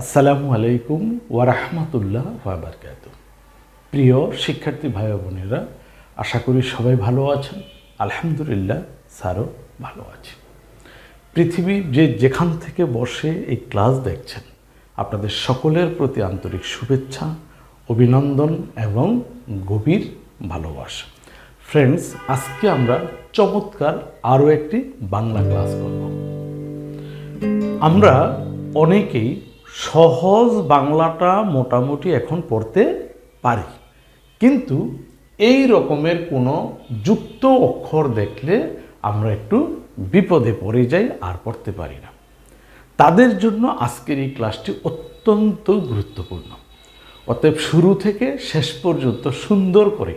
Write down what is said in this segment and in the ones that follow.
আসসালামু আলাইকুম ওয়ারহমতুল্লাহ ওয়াবারকাত প্রিয় শিক্ষার্থী ভাই বোনেরা, আশা করি সবাই ভালো আছেন। আলহামদুলিল্লাহ, স্যারও ভালো আছে পৃথিবীর যে যেখান থেকে বসে এই ক্লাস দেখছেন, আপনাদের সকলের প্রতি আন্তরিক শুভেচ্ছা, অভিনন্দন এবং গভীর ভালোবাসা। ফ্রেন্ডস, আজকে আমরা চমৎকার আরও একটি বাংলা ক্লাস করব। আমরা অনেকেই সহজ বাংলাটা মোটামুটি এখন পড়তে পারি। কিন্তু এই রকমের কোনো যুক্ত অক্ষর দেখলে আমরা একটু বিপদে পড়ে যাই আর পড়তে পারি না। তাদের জন্য আজকের এই ক্লাসটি অত্যন্ত গুরুত্বপূর্ণ। অতএব শুরু থেকে শেষ পর্যন্ত সুন্দর করে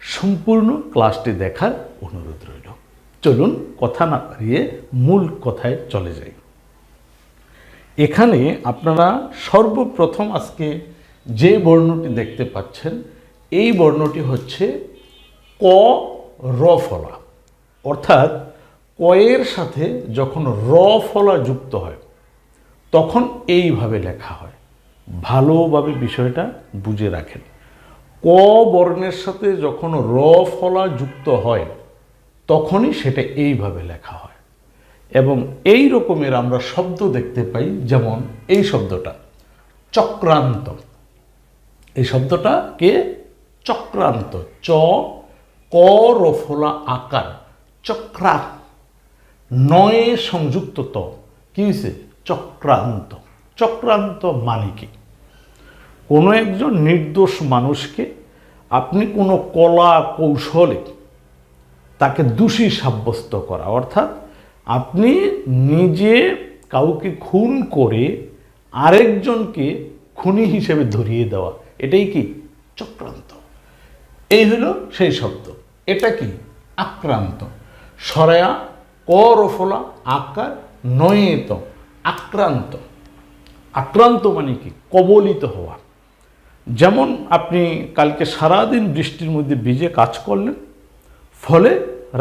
সম্পূর্ণ ক্লাসটি দেখার অনুরোধ রইল। চলুন কথা না বাড়িয়ে মূল কথায় চলে যাই। এখানে আপনারা সর্বপ্রথম আজকে যে বর্ণটি দেখতে পাচ্ছেন, এই বর্ণটি হচ্ছে ক র ফলা। অর্থাৎ কয়ের সাথে যখন র ফলা যুক্ত হয়, তখন এইভাবে লেখা হয়। ভালোভাবে বিষয়টা বুঝে রাখেন। ক বর্ণের সাথে যখন র ফলা যুক্ত হয়, তখনই সেটা এইভাবে লেখা হয়। এবং এই রকমের আমরা শব্দ দেখতে পাই, যেমন এই শব্দটা, চক্রান্ত। এই শব্দটা কে? চক্রান্ত। চ, ক রফলা আকার। চক্রা নয়ে সংযুক্ত ত। কি হয়েছে চক্রান্ত। চক্রান্ত মানে কি? কোনো একজন নির্দোষ মানুষকে আপনি কোনো কলা কৌশলে তাকে দোষী সাব্যস্ত করা, অর্থাৎ আপনি নিজে কাউকে খুন করে আরেকজনকে খুনি হিসেবে ধরিয়ে দেওয়া, এটাই কি চক্রান্ত? এই হলো সেই শব্দ। এটা কি আক্রান্ত? সরায়া করফলা আকার, নয়েত, আক্রান্ত। আক্রান্ত মানে কি? কবলিত হওয়া। যেমন আপনি কালকে সারাদিন বৃষ্টির মধ্যে ভিজে কাজ করলেন, ফলে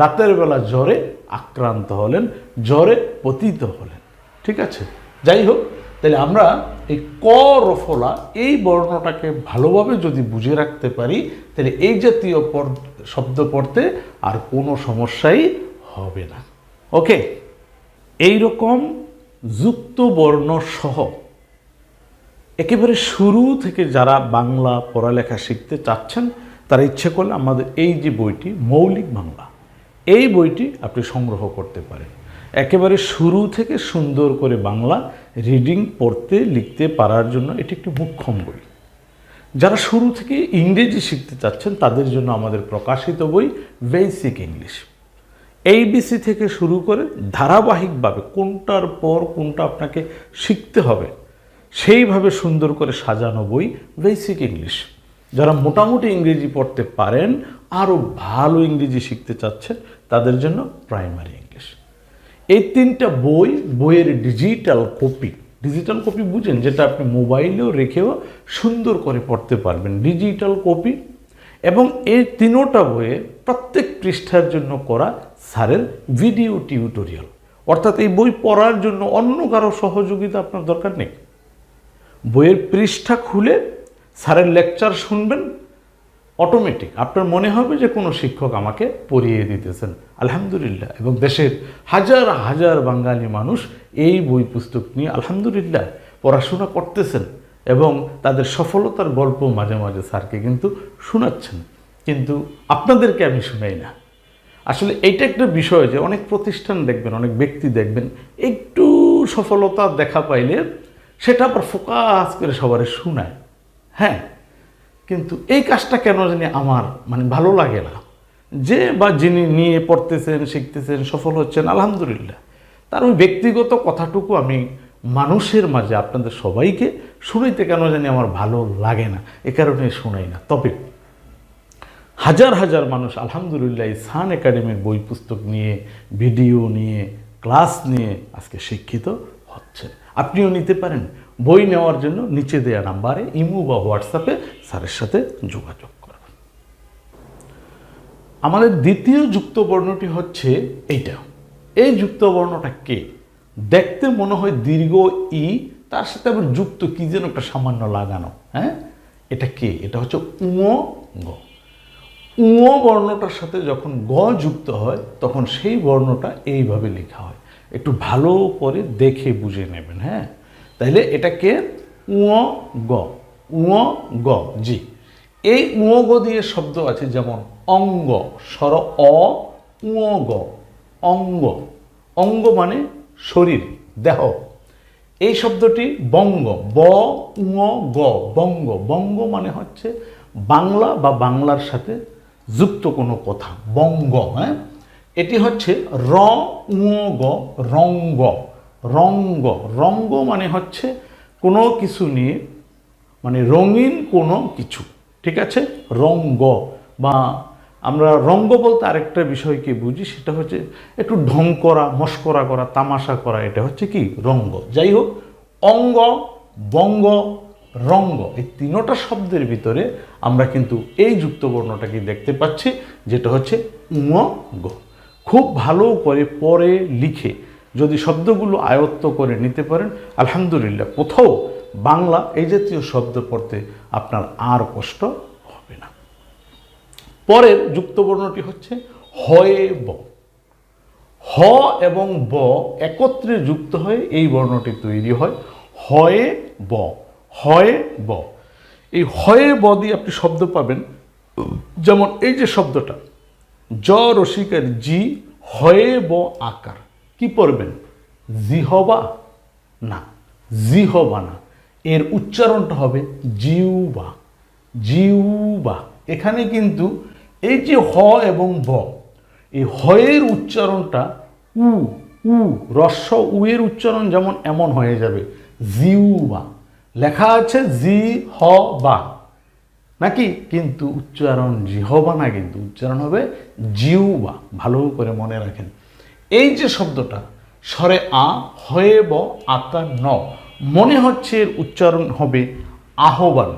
রাতের বেলা জ্বরে আক্রান্ত হলেন, জ্বরে পতিত হলেন। ঠিক আছে? যাই হোক, তাহলে আমরা এই ক রফলা এই বর্ণটাকে ভালোভাবে যদি বুঝে রাখতে পারি, তাহলে এই জাতীয় শব্দ পড়তে আর কোনো সমস্যাই হবে না। ওকে এই রকম যুক্ত বর্ণ সহ একেবারে শুরু থেকে যারা বাংলা পড়ালেখা শিখতে চাচ্ছেন, তারা ইচ্ছে করলে আমাদের এই যে বইটি, মৌলিক বাংলা এই বইটি আপনি সংগ্রহ করতে পারেন। একেবারে শুরু থেকে সুন্দর করে বাংলা রিডিং পড়তে, লিখতে পারার জন্য এটি একটি মুখ্যম বই। যারা শুরু থেকে ইংরেজি শিখতে চাচ্ছেন, তাদের জন্য আমাদের প্রকাশিত বই বেসিক ইংলিশ এইবিসি থেকে শুরু করে ধারাবাহিকভাবে কোনটার পর কোনটা আপনাকে শিখতে হবে, সেইভাবে সুন্দর করে সাজানো বই বেসিক ইংলিশ যারা মোটামুটি ইংরেজি পড়তে পারেন আরও ভালো ইংরেজি শিখতে চাচ্ছেন তাদের জন্য প্রাইমারি ইংলিশ এই তিনটা বই, বইয়ের ডিজিটাল কপি ডিজিটাল কপি বুঝেন, যেটা আপনি মোবাইলেও রেখেও সুন্দর করে পড়তে পারবেন। ডিজিটাল কপি এবং এই তিনোটা বইয়ে প্রত্যেক পৃষ্ঠার জন্য করা স্যারের ভিডিও টিউটোরিয়াল অর্থাৎ এই বই পড়ার জন্য অন্য কারও সহযোগিতা আপনার দরকার নেই। বইয়ের পৃষ্ঠা খুলে স্যারের লেকচার শুনবেন অটোমেটিক আপনার মনে হবে যে কোনো শিক্ষক আমাকে পড়িয়ে দিতেছেন। আলহামদুলিল্লাহ। এবং দেশের হাজার হাজার বাঙালি মানুষ এই বই পুস্তক নিয়ে আলহামদুলিল্লাহ পড়াশোনা করতেছেন এবং তাদের সফলতার গল্প মাঝে মাঝে স্যারকে কিন্তু শোনাচ্ছেন। কিন্তু আপনাদেরকে আমি শুনাই না। আসলে এইটা একটা বিষয় যে অনেক প্রতিষ্ঠান দেখবেন, অনেক ব্যক্তি দেখবেন, একটু সফলতা দেখা পাইলে সেটা আবার ফোকাস করে সবার শোনায়। হ্যাঁ কিন্তু এই কাজটা কেন জানি আমার মানে ভালো লাগে না। যে বা যিনি নিয়ে পড়তেছেন, শিখতেছেন, সফল হচ্ছেন, আলহামদুলিল্লাহ। তার ওই ব্যক্তিগত কথাটুকু আমি মানুষের মাঝে আপনাদের সবাইকে শুনাইতে কেন জানি আমার ভালো লাগে না। এ কারণে শোনাই না। তবে হাজার হাজার মানুষ আলহামদুলিল্লাহ এই সান একাডেমির বই পুস্তক নিয়ে, ভিডিও নিয়ে, ক্লাস নিয়ে আজকে শিক্ষিত হচ্ছেন। আপনিও নিতে পারেন। বই নেওয়ার জন্য নিচে দেওয়া নাম্বারে ইমো বা হোয়াটসঅ্যাপে স্যারের সাথে যোগাযোগ করবেন আমাদের দ্বিতীয় যুক্ত বর্ণটি হচ্ছে এইটা। এই যুক্ত বর্ণটা কে? দেখতে মনে হয় দীর্ঘ ই, তার সাথে আবার যুক্ত কি যেন একটা সামান্য লাগানো হ্যাঁ? এটা কে? এটা হচ্ছে উঁ গ। উঁ বর্ণটার সাথে যখন গ যুক্ত হয়, তখন সেই বর্ণটা এইভাবে লেখা হয়। একটু ভালো করে দেখে বুঝে নেবেন হ্যাঁ? তাইলে এটাকে উঁ গ উঁ গ, জি। এই উঁ গ দিয়ে শব্দ আছে যেমন অঙ্গ, স্বর অ, উঁ গ, অঙ্গ। অঙ্গ মানে শরীর, দেহ। এই শব্দটি বঙ্গ, ব, উঁ গ, বঙ্গ। বঙ্গ মানে হচ্ছে বাংলা বা বাংলার সাথে যুক্ত কোনো কথা, বঙ্গ হ্যাঁ? এটি হচ্ছে র, উঁ গ, রঙ্গ। রঙ্গ। রঙ্গ মানে হচ্ছে কোনো কিছু নিয়ে মানে রঙিন কোনো কিছু, ঠিক আছে? রঙ্গ বা আমরা রঙ্গ বলতে আরেকটা বিষয়কে বুঝি, সেটা হচ্ছে একটু ঢং করা, মস্করা করা, তামাশা করা, এটা হচ্ছে কি? রঙ্গ। যাই হোক, অঙ্গ, বঙ্গ, রঙ্গ, এই তিনোটা শব্দের ভিতরে আমরা কিন্তু এই যুক্ত বর্ণটাকে দেখতে পাচ্ছি, যেটা হচ্ছে উম খুব ভালো করে পরে লিখে যদি শব্দগুলো আয়ত্ত করে নিতে পারেন, আলহামদুলিল্লাহ, কোথাও বাংলা এই জাতীয় শব্দ পড়তে আপনার আর কষ্ট হবে না। পরের যুক্ত বর্ণটি হচ্ছে হয়ে ব। হ এবং ব একত্রে যুক্ত হয়ে এই বর্ণটি তৈরি হয়, হয়ে ব হয়ে ব। এই হয়ে ব দিয়ে আপনি শব্দ পাবেন, যেমন এই যে শব্দটা, জ রসিকার জি, হয়ে ব আকার। কি পড়বেন? জিহবা? না জিহবা না। এর উচ্চারণটা হবে জিউবা। জিউবা। এখানে কিন্তু এই যে হ এবং ব এই হয়ের উচ্চারণটা উ উ, রস্য উ এর উচ্চারণ যেমন এমন হয়ে যাবে। জিউবা। লেখা আছে জি হ বা নাকি? কিন্তু উচ্চারণ জিহবা না, কিন্তু উচ্চারণ হবে জিউবা। ভালো করে মনে রাখেন। এই যে শব্দটা, স্বরে আ, হয়ে ব আকার ন, মনে হচ্ছে এর উচ্চারণ হবে আহ্বান।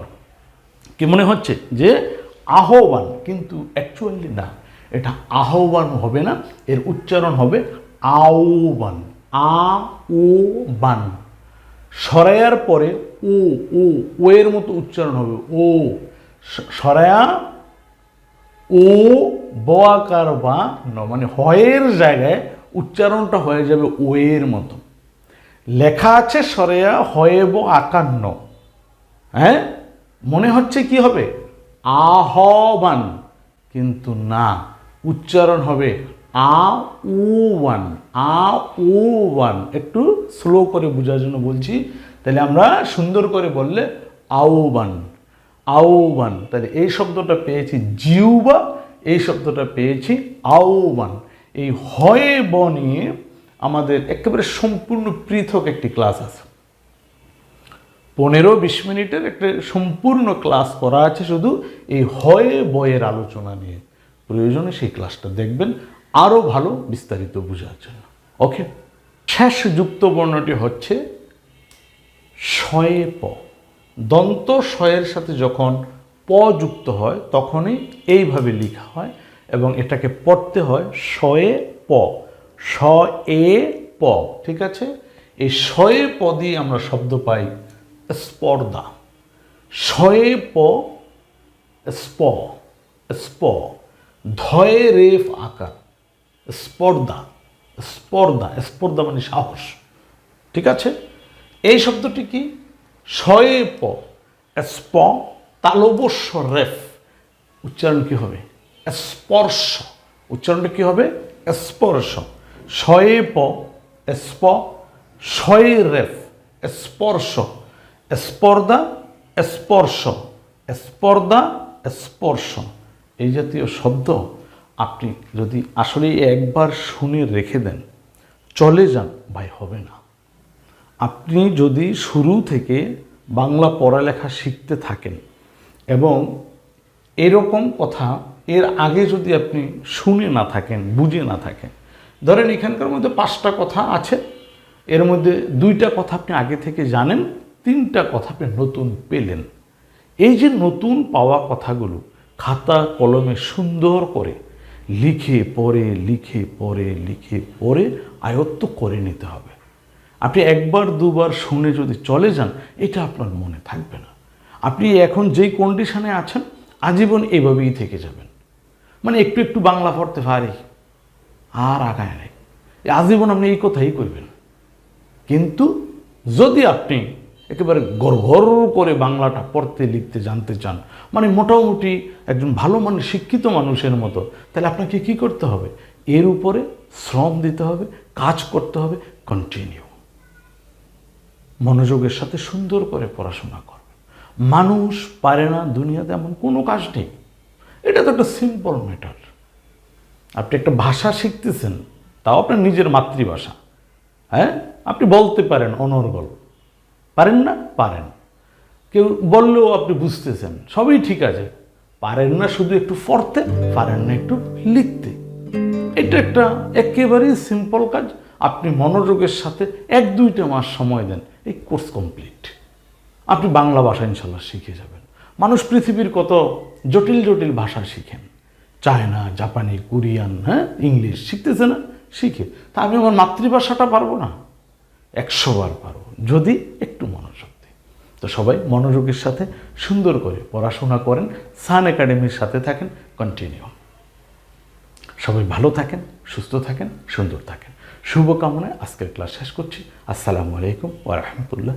কি মনে হচ্ছে? যে আহ্বান, কিন্তু অ্যাকচুয়ালি না। এটা আহ্বান হবে না, এর উচ্চারণ হবে আহ্বান। আ ও বান সরায়ার পরে ও ও ও এর মতো উচ্চারণ হবে, ও। সরায়া, ও, ব আকার বা ন মানে হয়ের জায়গায় উচ্চারণটা হয়ে যাবে ও এর মতো। লেখা আছে সরেয়া হয়েব আকার ন হ্যাঁ? মনে হচ্ছে কি হবে? আহবান। কিন্তু না, উচ্চারণ হবে আ উ ওয়ান আ উ ওয়ান একটু স্লো করে বোঝার জন্য বলছি। তাহলে আমরা সুন্দর করে বললে আহ্বান আহ্বান তাহলে এই শব্দটা পেয়েছি জিউবা, এই শব্দটা পেয়েছি আহ্বান এই হয়ে ব নিয়ে আমাদের একেবারে সম্পূর্ণ পৃথক একটি ক্লাস আছে। পনেরো বিশ মিনিটের একটা সম্পূর্ণ ক্লাস করা আছে শুধু এই হয়ে বয়ের আলোচনা নিয়ে। প্রয়োজনে সেই ক্লাসটা দেখবেন, আরও ভালো বিস্তারিত বোঝার জন্য। ওকে শেষ যুক্ত বর্ণটি হচ্ছে, শয়ে প। দন্ত শয়ের সাথে যখন প যুক্ত হয়, তখনই এইভাবে লেখা হয় এবং এটাকে পড়তে হয় শয়ে প স এ প, ঠিক আছে? এই শয়ে প দিয়ে আমরা শব্দ পাই স্পর্ধা শয়ে প, স্প স্প, ধয়ে রেফ আকার স্পর্ধা স্পর্ধা স্পর্ধা মানে সাহস, ঠিক আছে? এই শব্দটি কি? শয়ে প, স্প, তালবস্য রেফ, উচ্চারণ কি হবে? স্পর্শ। উচ্চারণটা কি হবে? স্পর্শ। শয়ে প স্প শয়ে রেফ স্পর্শ। স্পর্ধা স্পর্শ। স্পর্ধা, স্পর্শ। এই জাতীয় শব্দ আপনি যদি আসলে একবার শুনে রেখে দেন, চলে যান, ভাই, হবে না। আপনি যদি শুরু থেকে বাংলা পড়ালেখা শিখতে থাকেন এবং এরকম কথা এর আগে যদি আপনি শুনে না থাকেন, বুঝে না থাকেন, ধরেন এখানকার মধ্যে পাঁচটা কথা আছে, এর মধ্যে দুইটা কথা আপনি আগে থেকে জানেন, তিনটা কথা আপনি নতুন পেলেন। এই যে নতুন পাওয়া কথাগুলো খাতা কলমে সুন্দর করে লিখে পড়ে লিখে পড়ে লিখে পড়ে আয়ত্ত করে নিতে হবে। আপনি একবার, দুবার শুনে যদি চলে যান, এটা আপনার মনে থাকবে না। আপনি এখন যেই কন্ডিশনে আছেন, আজীবন এভাবেই থেকে যাবেন। মানে একটু একটু বাংলা পড়তে পারি। আর আগায় নাই। আজীবন আপনি এই কথাই করবেন কিন্তু যদি আপনি একেবারে গড় করে বাংলাটা পড়তে, লিখতে, জানতে চান মানে মোটামুটি একজন ভালো মানে শিক্ষিত মানুষের মতো, তাহলে আপনাকে কি করতে হবে? এর উপরে শ্রম দিতে হবে, কাজ করতে হবে কন্টিনিউ মনোযোগের সাথে সুন্দর করে পড়াশোনা করবে মানুষ পারে না দুনিয়াতে এমন কোনো কাজ নেই। এটা তো একটা সিম্পল ম্যাটার আপনি একটা ভাষা শিখতেছেন, তাও আপনার নিজের মাতৃভাষা। হ্যাঁ? আপনি বলতে পারেন, অনর্গল। পারেন না? পারেন। কেউ বললেও আপনি বুঝতেছেন, সবই ঠিক আছে। পারেন না শুধু একটু পড়তে, পারেন না একটু লিখতে। এটা একটা একেবারেই সিম্পল কাজ। আপনি মনোযোগের সাথে এক দুইটা মাস সময় দেন, এই কোর্স কমপ্লিট আপনি বাংলা ভাষা ইনশাল্লাহ শিখে যাবেন। মানুষ পৃথিবীর কত জটিল জটিল ভাষা শিখেন। চায়না, জাপানি, কোরিয়ান হ্যাঁ ইংলিশ শিখতেছে না? শিখে। তা আমি আমার মাতৃভাষাটা পারব না? একশো বার পারব, যদি একটু মনোযোগ দিই। তো সবাই মনোযোগের সাথে সুন্দর করে পড়াশোনা করেন, সান একাডেমির সাথে থাকেন কন্টিনিউ সবাই ভালো থাকেন, সুস্থ থাকেন, সুন্দর থাকেন। শুভকামনায় আজকের ক্লাস শেষ করছি। আসসালামু আলাইকুম ওয়া রাহমাতুল্লাহ